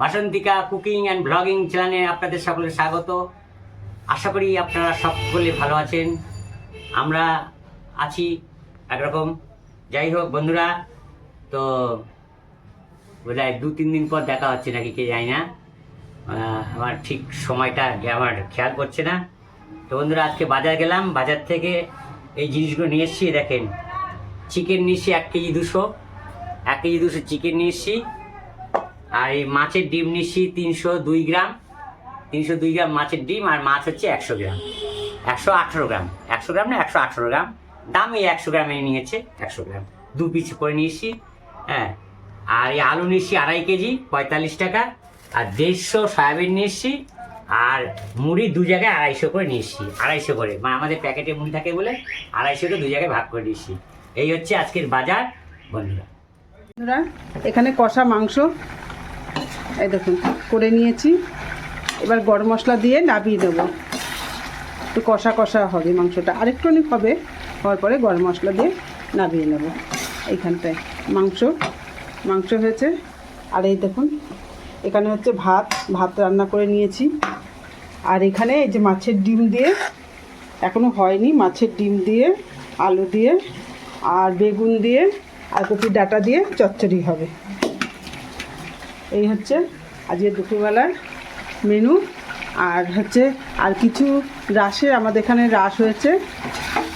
Basantika cooking and blogging চ্যানেলে আপনাদের সকলের স্বাগত। আশা করি আপনারা সকলে ভালো আছেন। আমরা আছি একরকম। যাই হোক বন্ধুরা, তো বোধ দু তিন দিন পর দেখা হচ্ছে নাকি কে জানি না। আমার ঠিক সময়টা আমার খেয়াল করছে না। তো বন্ধুরা, আজকে বাজার গেলাম। বাজার থেকে এই জিনিসগুলো নিয়ে এসেছি, দেখেন। চিকেন নিয়েছি এক কেজি দুশো। এক কেজি দুশো চিকেন নিয়ে এসছি। আর এই মাছের ডিম নিচ্ছি তিনশো দুই গ্রাম। তিনশো দুই গ্রাম মাছের ডিম আর মাছ হচ্ছে একশো গ্রাম। একশো আঠেরো গ্রাম। একশো গ্রাম না, একশো আঠেরো গ্রাম। দাম এই একশো গ্রামে নিয়েছে, একশো গ্রাম। দু পিস করে নিয়েছি হ্যাঁ। আর এই আলু নিচ্ছি আড়াই কেজি, পঁয়তাল্লিশ টাকা। আর দেড়শো সয়াবিন নিচ্ছি আর মুড়ি দু জায়গায় আড়াইশো করে নিচ্ছি আড়াইশো করে। মানে আমাদের প্যাকেটে মুড়ি থাকে বলে আড়াইশোকে দু জায়গায় ভাগ করে নিচ্ছি এই হচ্ছে আজকের বাজার বন্ধুরা, এখানে কষা মাংস। এই দেখুন, করে নিয়েছি। এবার গরম মশলা দিয়ে নাবিয়ে দেবো একটু কষা কষা হবে মাংসটা। আরেকটুখানি হবে, হওয়ার পরে গরম মশলা দিয়ে নাবিয়ে নেব। এইখানটায় মাংস মাংস হয়েছে। আর এই দেখুন, এখানে হচ্ছে ভাত ভাত রান্না করে নিয়েছি। আর এখানে এই যে মাছের ডিম দিয়ে এখনও হয়নি, মাছের ডিম দিয়ে, আলু দিয়ে, আর বেগুন দিয়ে, আর কপির ডাটা দিয়ে চচ্চড়ি হবে। এই হচ্ছে আজকে দুপুরবেলার মেনু। আর হচ্ছে, আর কিছু রাসের আমাদের এখানে রাস হয়েছে।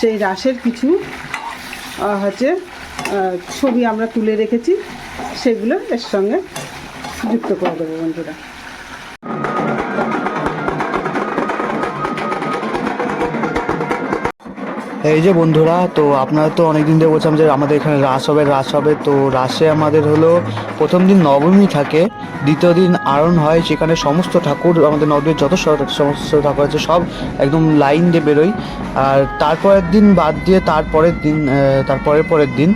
সেই রাসের কিছু হচ্ছে ছবি আমরা তুলে রেখেছি। সেগুলো এর সঙ্গে যুক্ত করে দেবো বন্ধুরা। এই যে বন্ধুরা, তো আপনারা তো অনেকদিন ধরে বলছিলাম যে আমাদের এখানে রাস হবে রাস হবে। তো রাসে আমাদের হলো প্রথম দিন নবমী থাকে, দ্বিতীয় দিন আরণ হয় সেখানে সমস্ত ঠাকুর, আমাদের নবমীর যত সমস্ত ঠাকুর আছে, সব একদম লাইন দিয়ে বেরোয়। আর তারপরের দিন বাদ দিয়ে তারপরের দিন তারপরের পরের দিন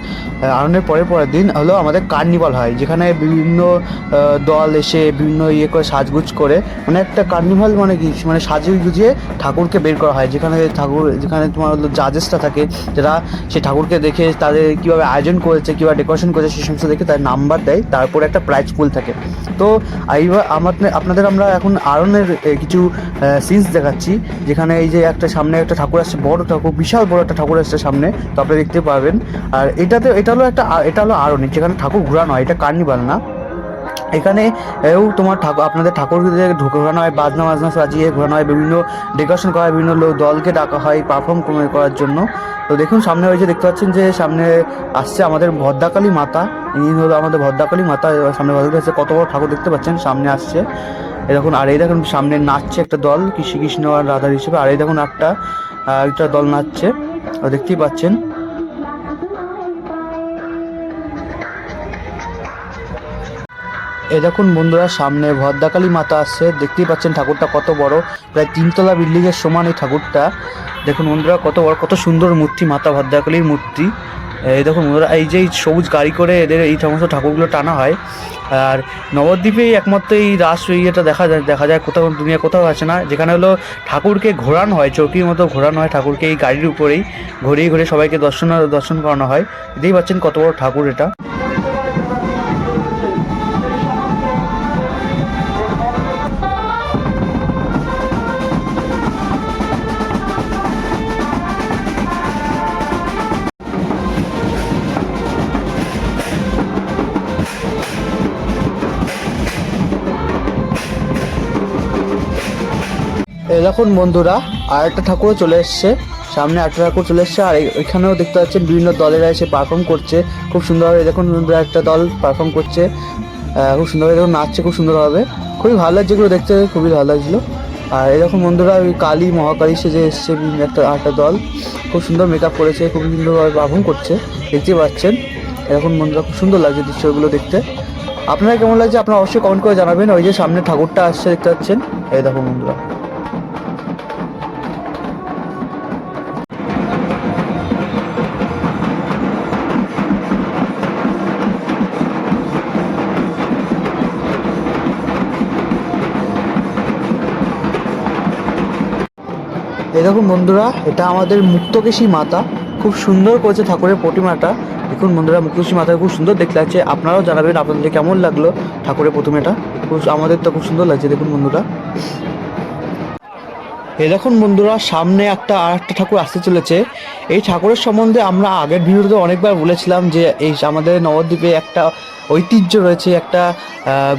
আরণের পরের পরের দিন হলো আমাদের কার্নিভাল হয়, যেখানে বিভিন্ন দল এসে বিভিন্ন ইয়ে করে সাজগুজ করে মানে একটা কার্নিভাল মানে কি? মানে সাজিয়ে গুজিয়ে ঠাকুরকে বের করা হয়, যেখানে ঠাকুর, যেখানে তোমার হলো জাজেসটা থাকে যারা সেই ঠাকুরকে দেখে তাদের কীভাবে আয়োজন করেছে, কীভাবে ডেকোরেশন করেছে সেই সমস্ত দেখে তার নাম্বার দেয়, তারপরে একটা প্রাইজ পুল থাকে। তো এইবার আমাদের, আপনাদের আমরা এখন আরনের কিছু সিনস দেখাচ্ছি, যেখানে এই যে একটা সামনে একটা ঠাকুর আসছে, বড় ঠাকুর, বিশাল বড় একটা ঠাকুর আসছে সামনে, তো আপনি দেখতে পাবেন। আর এটাতে, এটা হলো একটা, এটা হলো আরণ, যেখানে ঠাকুর ঘোরানো হয়, এটা কার্নিভাল না। এখানে এও তোমার ঠাকুর, আপনাদের ঠাকুরদের ঘোরানো হয়, বাজনা বাজনা সাজিয়ে ঘোরানো হয়, বিভিন্ন ডেকোরেশন করা হয়, বিভিন্ন লোক দলকে ডাকা হয় পারফর্ম করার জন্য। তো দেখুন, সামনে যে দেখতে পাচ্ছেন যে সামনে আসছে আমাদের ভদ্রাকালী মাতা। ইনি হলো আমাদের ভদ্রাকালী মাতা সামনে ভদ্রাকালী আসছে কত বড় ঠাকুর দেখতে পাচ্ছেন, সামনে আসছে। এই দেখুন, আর এই দেখুন, সামনে নাচছে একটা দল কি শ্রীকৃষ্ণ আর রাধার হিসেবে আর এই দেখুন একটা একটা দল নাচছে দেখতেই পাচ্ছেন। এই দেখুন বন্ধুরা, সামনে ভদ্রাকালী মাতা আসছে। দেখতেই পাচ্ছেন ঠাকুরটা কত বড়। প্রায় তিনতলা বিল্ডিং এর সমান এই ঠাকুরটা। দেখুন বন্ধুরা, কত বড়, কত সুন্দর মূর্তি, মাতা ভদ্রাকালীর মূর্তি। এই দেখুন বন্ধুরা, এই যে সবুজ গাড়ি করে এদের এই সমস্ত ঠাকুরগুলো টানা হয়। আর নবদ্বীপেই একমাত্র এই রাস ইয়েটা দেখা যায় দেখা যায় কোথাও, দুনিয়া কোথাও আছে না। যেখানে হলো ঠাকুরকে ঘোরানো হয়, চৌকির মতো ঘোরানো হয় ঠাকুরকে এই গাড়ির উপরেই। ঘুরিয়ে ঘুরে সবাইকে দর্শন দর্শন করানো হয়। দেখতেই পাচ্ছেন কত বড় ঠাকুর এটা। দেখুন বন্ধুরা, আর একটা ঠাকুরও চলে এসছে। সামনে একটা ঠাকুর চলে এসছে, আর এখানেও দেখতে পাচ্ছেন বিভিন্ন দলেরা এসে পারফর্ম করছে। খুব সুন্দরভাবে দেখুন একটা দল পারফর্ম করছে। খুব সুন্দরভাবে দেখুন নাচছে, খুব সুন্দরভাবে। খুবই ভালো লাগছে এগুলো দেখতে, খুবই ভালো লাগছিল। আর এরকম বন্ধুরা, ওই কালী, মহাকালী সেজে এসছে একটা একটা দল। খুব সুন্দর মেকআপ করেছে, খুব সুন্দরভাবে পারফর্ম করছে দেখতে পাচ্ছেন। এরকম বন্ধুরা, খুব সুন্দর লাগছে দৃশ্যগুলো দেখতে। আপনারা কেমন লাগছে, আপনারা অবশ্যই কমেন্ট করে জানাবেন। ওই যে সামনে ঠাকুরটা আসছে, দেখতে পাচ্ছেন। এই দেখুন বন্ধুরা। দেখুন বন্ধুরা, এটা আমাদের মুক্তকেশী মাতা। খুব সুন্দর করেছে ঠাকুরের প্রতিমাটা। দেখুন বন্ধুরা মুখোশী মাথায় খুব সুন্দর দেখতে লাগছে। আপনারাও জানাবেন আপনাদের কেমন লাগল ঠাকুরের প্রতিমাটা। খুব আমাদের তো খুব সুন্দর লাগছে, দেখুন বন্ধুরা। এই দেখুন বন্ধুরা, সামনে একটা আর একটা ঠাকুর আসতে চলেছে। এই ঠাকুরের সম্বন্ধে আমরা আগের ভিডিওতে অনেকবার বলেছিলাম যে এই আমাদের নবদ্বীপে একটা ঐতিহ্য রয়েছে, একটা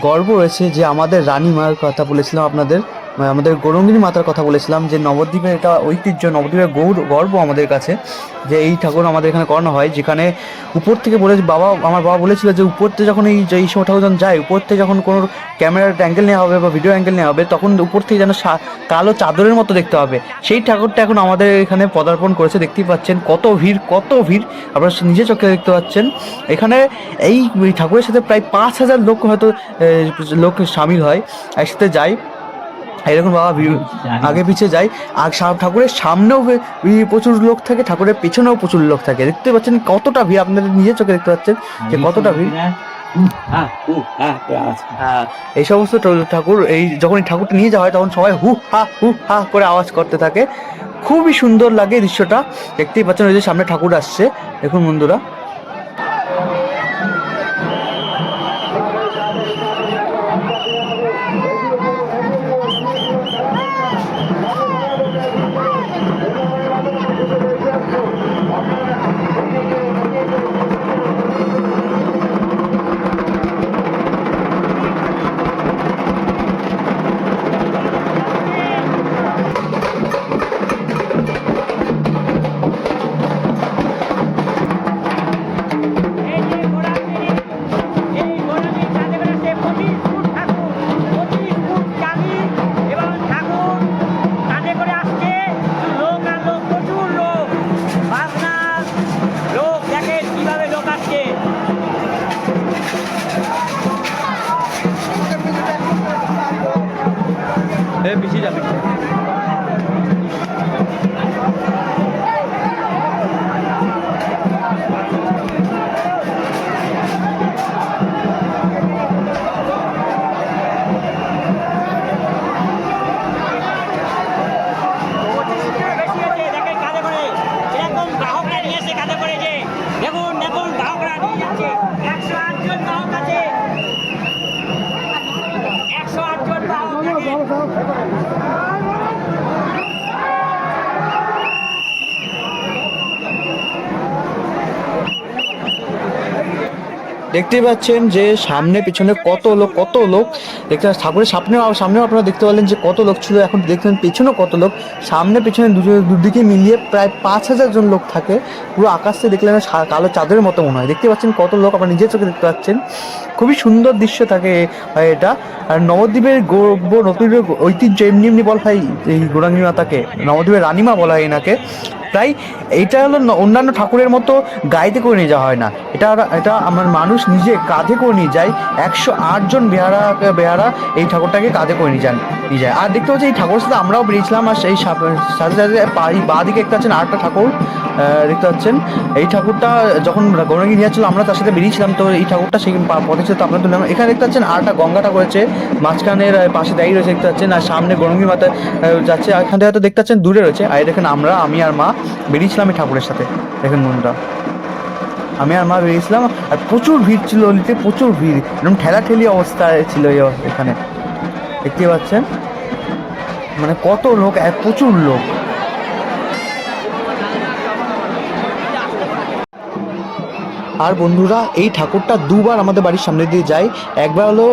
গর্ব রয়েছে যে আমাদের রানী রানীমার কথা বলেছিলাম আপনাদের। আমাদের গৌরঙ্গিনী মাতার কথা বলেছিলাম যে নবদ্বীপের এটা ঐতিহ্য, নবদ্বীপের গৌর, গর্ব আমাদের কাছে যে এই ঠাকুর আমাদের এখানে করানো হয়, যেখানে উপর থেকে বলে, বাবা, আমার বাবা বলেছিল যে উপর থেকে যখন এই যে এই সময় ঠাকুর যখন যায়, উপর থেকে যখন কোনো ক্যামেরার অ্যাঙ্গেল নেওয়া হবে বা ভিডিও অ্যাঙ্গেল নেওয়া হবে, তখন উপর থেকে যেন কালো চাদরের মতো দেখতে হবে। সেই ঠাকুরটা এখন আমাদের এখানে পদার্পণ করেছে, দেখতেই পাচ্ছেন কত ভিড় কত ভিড়। আপনারা নিজে চোখে দেখতে পাচ্ছেন। এখানে এই ঠাকুরের সাথে প্রায় পাঁচ হাজার লোক হয়তো লোক সামিল হয়, একসাথে যায়। এরকম বাবা আগে পিছিয়ে যায় আর ঠাকুরের সামনেও প্রচুর লোক থাকে ঠাকুরের পেছনেও প্রচুর লোক থাকে। দেখতে পাচ্ছেন কতটা ভিড় আপনাদের নিজের চোখে দেখতে পাচ্ছেন যে কতটা ভিড়। হ্যাঁ হ্যাঁ। হ্যাঁ, এই সমস্ত ঠাকুর এই যখন এই ঠাকুরটা নিয়ে যাওয়া হয় তখন সবাই হু হা হু হা করে আওয়াজ করতে থাকে। খুবই সুন্দর লাগে দৃশ্যটা। দেখতেই পাচ্ছেন ওই যে সামনে ঠাকুর আসছে। দেখুন বন্ধুরা। দেখতেই পাচ্ছেন যে সামনে, পিছনে কত লোক কত লোক? দেখতে ঠাকুরের সামনে সামনেও আপনারা দেখতে পারলেন যে কত লোক ছিল। এখন দেখলেন পেছনেও কত লোক। সামনে, পিছনে দুটো- দুদিকে মিলিয়ে প্রায় পাঁচ হাজার জন লোক থাকে। পুরো আকাশ দেখলেন কালো চাঁদের মতো মনে হয়। দেখতে পাচ্ছেন কত লোক আপনারা নিজের চোখে দেখতে পাচ্ছেন। খুবই সুন্দর দৃশ্য থাকে এটা। আর নবদ্বীপের গৌরব, নবদ্বীপের ঐতিহ্য, এমনি এমনি বলা হয় এই গৌরাঙ্গী মাতাকে নবদ্বীপের রানীমা বলা হয় এনাকে। প্রায় এইটা হলো অন্যান্য ঠাকুরের মতো গাড়িতে করে নিয়ে যাওয়া হয় না। এটা এটা আমার মানুষ নিজে কাঁধে করে নিয়ে যায়। একশো জন বেহারা বেহারা এই ঠাকুরটাকে কাঁধে করে নিয়ে যান, নিয়ে যায়। আর দেখতে পাচ্ছি এই ঠাকুরের সাথে আমরাও বেরিয়েছিলাম, আর সেই সাথে সাথে সাথে বাঁ দিকে একটা আছেন আরেকটা ঠাকুর দেখতে পাচ্ছেন। এই ঠাকুরটা যখন গৌরঙ্গি নিয়ে ছিল আমরা তার সাথে বেরিয়েছিলাম, তো এই ঠাকুরটা সেই পথে তো আপনার তুললাম এখানে দেখতে পাচ্ছেন আরেকটা গঙ্গা ঠাকুর রয়েছে মাঝখানের পাশে দাঁড়িয়ে রয়েছে, দেখতে পাচ্ছেন, আর সামনে গৌরঙ্গি মাতা যাচ্ছে। আর এখান থেকে হয়তো দেখতে পাচ্ছেন, দূরে রয়েছে। আর দেখেন আমরা, আমি আর মা বেরিয়েছিলাম এই ঠাকুরের সাথে, দেখেন বন্ধুরা আমি আর মা বেরিয়েছিলাম, আর প্রচুর ভিড় ছিল অলিতে, প্রচুর ভিড়। একদম ঠেলাঠেলি অবস্থায় ছিল এখানে। দেখতে পাচ্ছেন? মানে কত লোক, এক প্রচুর লোক। আর বন্ধুরা, এই ঠাকুরটা দুবার আমাদের বাড়ির সামনে দিয়ে যায়। একবার হলো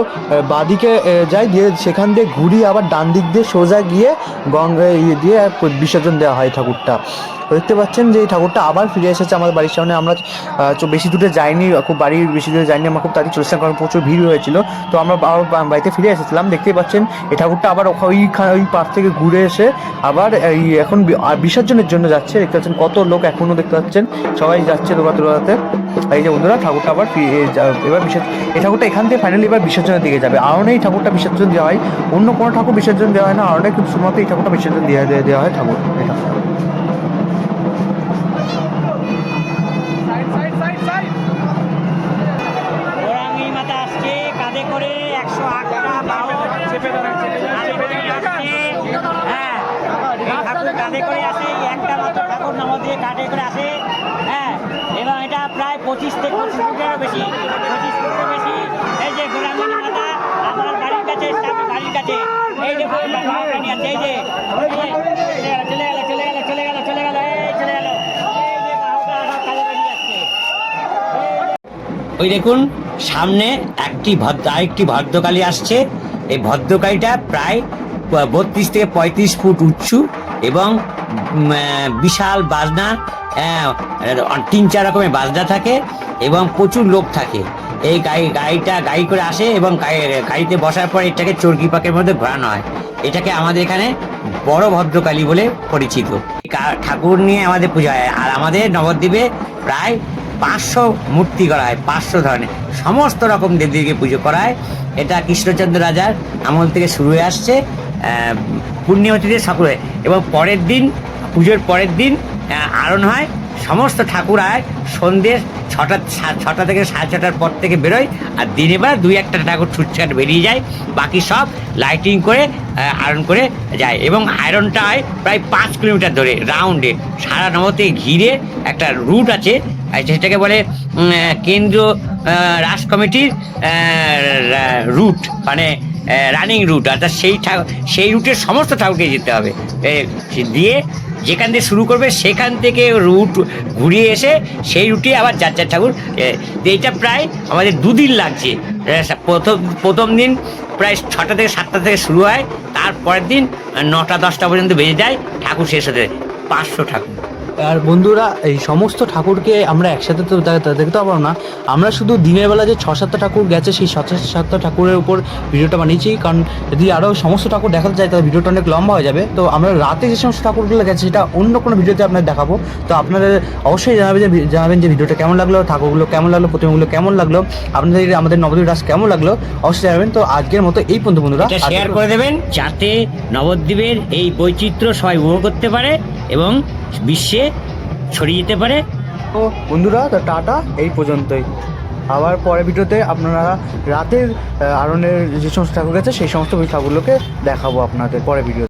বাঁদিকে যায়, দিয়ে সেখান দিয়ে ঘুরিয়ে আবার ডান দিক দিয়ে সোজা গিয়ে গঙ্গা ইয়ে দিয়ে বিসর্জন দেওয়া হয় ঠাকুরটা। দেখতে পাচ্ছেন যে এই ঠাকুরটা আবার ফিরে এসেছে আমাদের বাড়ির সামনে। আমরা বেশি দূরে যাইনি, খুব বাড়ির বেশি দূরে যাইনি, আমরা খুব তাড়াতাড়ি চলে এসেছিলাম কারণ প্রচুর ভিড় হয়েছিল। তো আমরা বাড়িতে ফিরে এসেছিলাম। দেখতেই পাচ্ছেন, এই ঠাকুরটা আবার ওইখানে ওই পাশ থেকে ঘুরে এসে আবার এই এখন বিসর্জনের জন্য যাচ্ছে। দেখতে পাচ্ছেন কত লোক এখনও দেখতে পাচ্ছেন। সবাই যাচ্ছে দৌড়াতে দৌড়াতে এই যে বন্ধুরা, ঠাকুরটা আবার এবার বিসর্জন এই ঠাকুরটা এখান থেকে ফাইনালি এবার বিসর্জনের দিকে যাবে। আরও এই ঠাকুরটা বিসর্জন দেওয়া হয়। অন্য কোনো ঠাকুর বিসর্জন দেওয়া হয় না। আরও কিন্তু শুধুমাত্র এই ঠাকুরটা বিসর্জন দেওয়া দেওয়া হয় ঠাকুর এটা চলে গেল চলে গেল চলে গেল চলে গেল চলে গেল এই যে বাহুটা সব কালো বেরিয়ে যাচ্ছে ওই দেখুন সামনে একটি ভদ্র আরেকটি ভদ্রকালী আসছে। এই ভদ্রকালীটা প্রায় বত্রিশ থেকে পঁয়ত্রিশ ফুট উঁচু এবং বিশাল বাজনা তিন চার রকমের বাজনা থাকে এবং প্রচুর লোক থাকে। এই গাড়ি গাড়িটা গাড়ি করে আসে এবং গাড়ি- গাড়িতে বসার পর এটাকে চর্কি পাকের মধ্যে ঘোরানো হয়। এটাকে আমাদের এখানে বড় ভদ্রকালী বলে পরিচিত। ঠাকুর নিয়ে আমাদের পূজা হয়। আর আমাদের নবদ্বীপে প্রায় পাঁচশো মূর্তি করা হয়, পাঁচশো ধরনের। সমস্ত রকম দেবদেবীকে পুজো করা হয়। এটা কৃষ্ণচন্দ্র রাজার আমল থেকে শুরু হয়ে আসছে। পূর্ণিমাতিতে সকলে এবং পরের দিন পুজোর পরের দিন আরণ হয়। সমস্ত ঠাকুর আয় সন্ধ্যে ছটা ছটা থেকে সাড়ে ছটার পর থেকে বেরোয়। আর দিনে বেলা দুই একটা ঠাকুর ছুটছাট বেরিয়ে যায়। বাকি সব লাইটিং করে আয়রন করে যায়। এবং আয়রনটা হয় প্রায় পাঁচ কিলোমিটার ধরে রাউন্ডে সারা নবতে ঘিরে একটা রুট আছে। সেটাকে বলে কেন্দ্রীয় আহ, কমিটির রুট মানে রানিং রুট অর্থাৎ সেই সেই রুটের সমস্ত ঠাকুরকে যেতে হবে। দিয়ে যেখান থেকে শুরু করবে, সেখান থেকে রুট ঘুরিয়ে এসে সেই রুটে আবার যার যার ঠাকুর এইটা প্রায় আমাদের দুদিন লাগছে। প্রথম প্রথম দিন প্রায় ছটা থেকে সাতটা থেকে শুরু হয়, তারপরের দিন নটা দশটা পর্যন্ত বেজে যায়, ঠাকুর শেষ হতে পাঁচশো ঠাকুর। আর বন্ধুরা এই সমস্ত ঠাকুরকে আমরা একসাথে তো দেখতে পারব না। আমরা শুধু দিনের বেলা যে ছ সাতটা ঠাকুর গেছে সেই ছ সাতটা ঠাকুরের উপর ভিডিওটা বানিয়েছি। কারণ যদি আরও সমস্ত ঠাকুর দেখাতে চাই তাহলে ভিডিওটা অনেক লম্বা হয়ে যাবে। তো আমরা রাতে যে সমস্ত ঠাকুরগুলো গেছে সেটা অন্য কোনো ভিডিওতে আপনাদের দেখাবো। তো আপনাদের অবশ্যই জানাবেন যে জানাবেন যে ভিডিওটা কেমন লাগল ঠাকুরগুলো কেমন লাগল প্রতিমাগুলো কেমন লাগল আপনাদের আমাদের নবদ্বীপ রাস কেমন লাগল অবশ্যই জানাবেন। তো আজকের মতো এই পর্যন্ত বন্ধুরা। শেয়ার করে দেবেন যাতে নবদ্বীপের এই বৈচিত্র্য সবাই উপভোগ করতে পারে এবং বিশ্বে ছড়িয়ে যেতে পারে। ও বন্ধুরা, তো টাটা, এই পর্যন্তই। আবার পরের ভিডিওতে আপনারা রাতের আরণের যে সমস্ত ঠাকুর আছে, সেই সমস্ত ঠাকুরগুলোকে দেখাবো আপনাদের পরের ভিডিও